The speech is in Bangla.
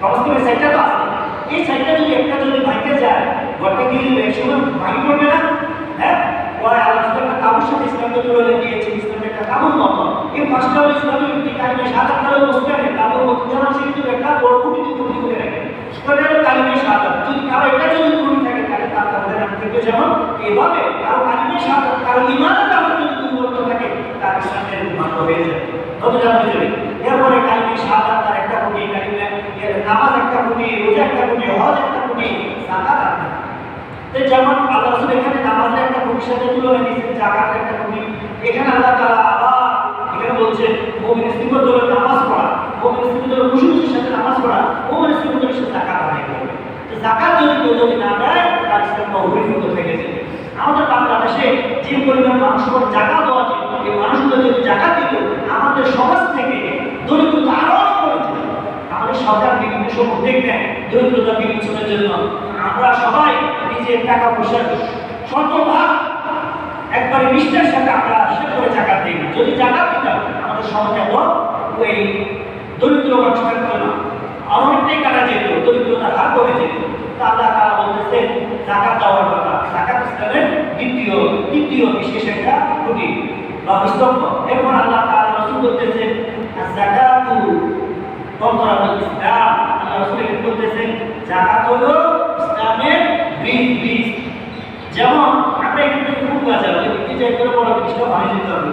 সংস্কৃতির সেক্টর তো আছে এই সেক্টর যদি একটা যদি বাইকে যায় ঘরটা কি ম্যাক্সিমাম ভাঙি পড়বে না হ্যাঁ পরে আলোচনা কাপড় সাথে ইসলামকে তুলে দিয়েছে ইসলামের কাপড় মত এই ফার্স্ট ইসলামের কারণে সাদা বসতে পারে কাপড় মতো এভাবে কারও কালিমে সাদা কারও ইমানের কারও যদি দুর্বলতা থাকে, তার ইসলামের মান্য হয়ে যায় কত জানা এরপরে কালিমে সাদা তার একটা কুটি কালিমে নামাজ একটা কুটি রোজা একটা কুটি হজ একটা কুটি জাকাত যেমন আল্লাহ এখানে নামাজের একটা খুবই সাথে তুলনা দিয়েছেন জাকাতের একটা খুবই এখানে আল্লাহ তাআলা আবার এখানে বলছেন মুমিন ইস্তিগফার করে নামাজ পড়া, মুমিন ইস্তিগফার করে খুশি সাথে নামাজ পড়া, মুমিন ইস্তিগফার সাথে জাকাত আদায় করবে। জাকাত যদি কেউ যদি না দেয় তার ইসলাম অবহিত থেকে যাবে আমাদের বাংলাদেশে যে পরিমাণ মানুষ উপর জাকাত যায় এই মানুষগুলো যদি জাকাত দিত, আমাদের সমাজ থেকে দরিদ্রতা আরও কমে আমাদের সরকার বিভিন্ন উদ্যোগ নেয় দরিদ্রতা বিমোচনের জন্য। আমরা সবাই নিজের টাকা পয়সা শতভাগ একবারে নিষ্ঠার সাথে আমরা সে করে টাকা দিই। যদি টাকা দিতাম, আমাদের সমাজে এমন ওই দরিদ্র মানুষ থাকতো না। অনেকটাই কাটা যেত, দরিদ্রতার হার কমে যেত। তা আল্লাহ তারা বলতেছেন, জাকাত দেওয়ার কথা। জাকাত দ্বিতীয় তৃতীয় বিশেষ একটা বা স্তম্ভ। এরপর আল্লাহ তারা রসুল করতেছেন জাকাতু তন্ত্রাল ইসলাম। আল্লাহ রসুল বলতেছেন জাকাত হলো ইসলামের বীজ বীজ যেমন, আমরা এখানে খুব গাছ আছে বীজ একবারে বড় বিষয় ভালো যেতে হবে।